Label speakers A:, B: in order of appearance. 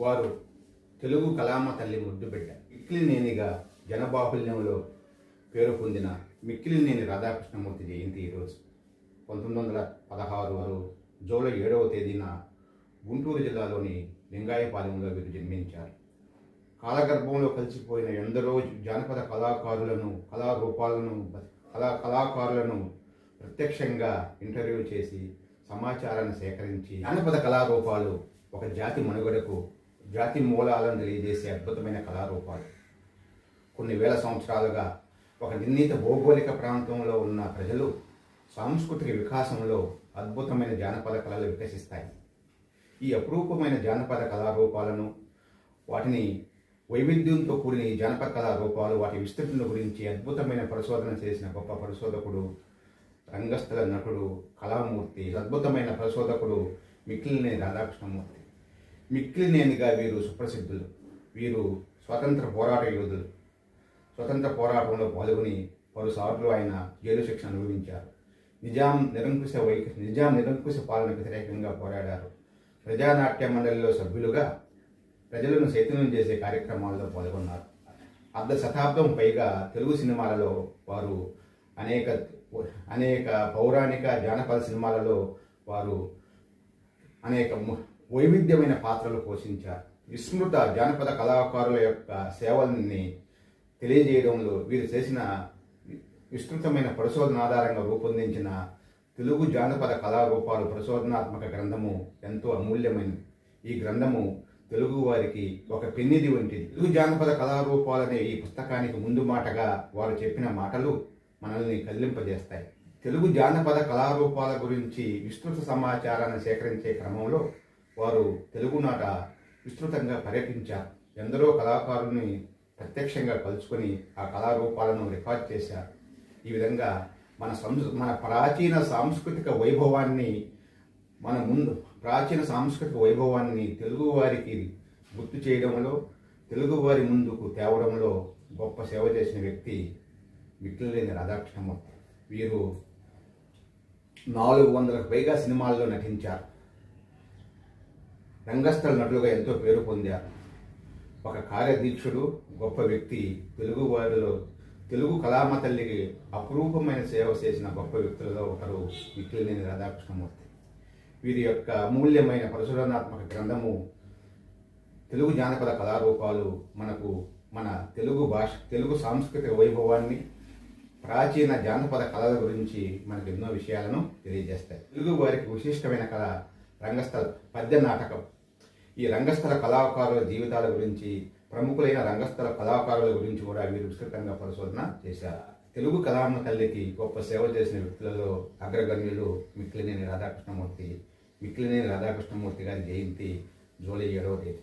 A: వారు తెలుగు కళామ తల్లి ముద్దుబిడ్డ మిక్కిలినేనిగా జనబాహుల్యంలో పేరు పొందిన మిక్కిలినేని రాధాకృష్ణమూర్తి జయంతి ఈరోజు పంతొమ్మిది వందల పదహారు జూలై ఏడవ తేదీన గుంటూరు జిల్లాలోని లింగాయపాలెంలో వీరు జన్మించారు. కాలగర్భంలో కలిసిపోయిన ఎందరో జానపద కళాకారులను కళారూపాలను కళా కళాకారులను ప్రత్యక్షంగా ఇంటర్వ్యూ చేసి సమాచారాన్ని సేకరించి జానపద కళారూపాలు ఒక జాతి మనుగడకు జాతి మూలాలను తెలియజేసే అద్భుతమైన కళారూపాలు. కొన్ని వేల సంవత్సరాలుగా ఒక నిర్ణీత భౌగోళిక ప్రాంతంలో ఉన్న ప్రజలు సాంస్కృతిక వికాసంలో అద్భుతమైన జానపద కళలు వికసిస్తాయి. ఈ అపురూపమైన జానపద కళారూపాలను వాటిని వైవిధ్యంతో కూడిన ఈ జానపద కళారూపాలు వాటి విస్తృతిని గురించి అద్భుతమైన పరిశోధన చేసిన గొప్ప పరిశోధకుడు రంగస్థల నటుడు కళామూర్తి అద్భుతమైన పరిశోధకుడు మిక్కిలినే రాధాకృష్ణమూర్తి. మిక్కిలినేనిగా వీరు సుప్రసిద్ధులు. వీరు స్వతంత్ర పోరాట యోధులు. స్వతంత్ర పోరాటంలో పాల్గొని పలుసార్లు ఆయన జైలు శిక్ష అనుభవించారు. నిజాం నిరంకుశ వైఖ నిజాం నిరంకుశ పాలన వ్యతిరేకంగా పోరాడారు. ప్రజానాట్య మండలిలో సభ్యులుగా ప్రజలను చైతన్యం చేసే కార్యక్రమాల్లో పాల్గొన్నారు. అర్ధ శతాబ్దం పైగా తెలుగు సినిమాలలో వారు అనేక అనేక పౌరాణిక జానపద సినిమాలలో వారు అనేక ము- వైవిధ్యమైన పాత్రలు పోషించారు. విస్మృత జానపద కళాకారుల యొక్క సేవల్ని తెలియజేయడంలో వీరు చేసిన విస్తృతమైన పరిశోధన ఆధారంగా రూపొందించిన తెలుగు జానపద కళారూపాలు పరిశోధనాత్మక గ్రంథము ఎంతో అమూల్యమైనది. ఈ గ్రంథము తెలుగు వారికి ఒక పెన్నిది వంటిది. తెలుగు జానపద కళారూపాలనే ఈ పుస్తకానికి ముందు మాటగా వారు చెప్పిన మాటలు మనల్ని కదిలింపజేస్తాయి. తెలుగు జానపద కళారూపాల గురించి విస్తృత సమాచారాన్ని సేకరించే క్రమంలో వారు తెలుగునాట విస్తృతంగా పర్యటించారు ఎందరో కళాకారుల్ని ప్రత్యక్షంగా కలుసుకొని ఆ కళారూపాలను రికార్డ్ చేశారు ఈ విధంగా మన సంస్ మన ప్రాచీన సాంస్కృతిక వైభవాన్ని మన ముందు ప్రాచీన సాంస్కృతిక వైభవాన్ని తెలుగువారికి గుర్తు చేయడంలో తెలుగువారి ముందుకు తేవడంలో గొప్ప సేవ చేసిన వ్యక్తి మిక్కిలిలేని రాధాకృష్ణమూర్తి. వీరు నాలుగు వందలకు పైగా సినిమాల్లో నటించారు. రంగస్థల నటులుగా ఎంతో పేరు పొందారు ఒక కార్యదీక్షుడు గొప్ప వ్యక్తి తెలుగు వారిలో తెలుగు కళామ తల్లికి అపురూపమైన సేవ చేసిన గొప్ప వ్యక్తులలో ఒకరు మిక్కిలినేని రాధాకృష్ణమూర్తి. వీరి యొక్క అమూల్యమైన పరిశోధనాత్మక గ్రంథము తెలుగు జానపద కళారూపాలు మనకు మన తెలుగు భాష తెలుగు సాంస్కృతిక వైభవాన్ని ప్రాచీన జానపద కళల గురించి మనకు ఎన్నో విషయాలను తెలియజేస్తాయి. తెలుగు వారికి విశిష్టమైన కళ రంగస్థల పద్య నాటకం. ఈ రంగస్థల కళాకారుల జీవితాల గురించి ప్రముఖులైన రంగస్థల కళాకారుల గురించి కూడా వీరు విస్తృతంగా పరిశోధన చేశారు. తెలుగు కళామ తల్లికి గొప్ప సేవ చేసిన వ్యక్తులలో అగ్రగణ్యులు మిక్కిలినేని రాధాకృష్ణమూర్తి మిక్కిలినేని రాధాకృష్ణమూర్తి గారి జయంతి జూలై ఏడవ తేదీ.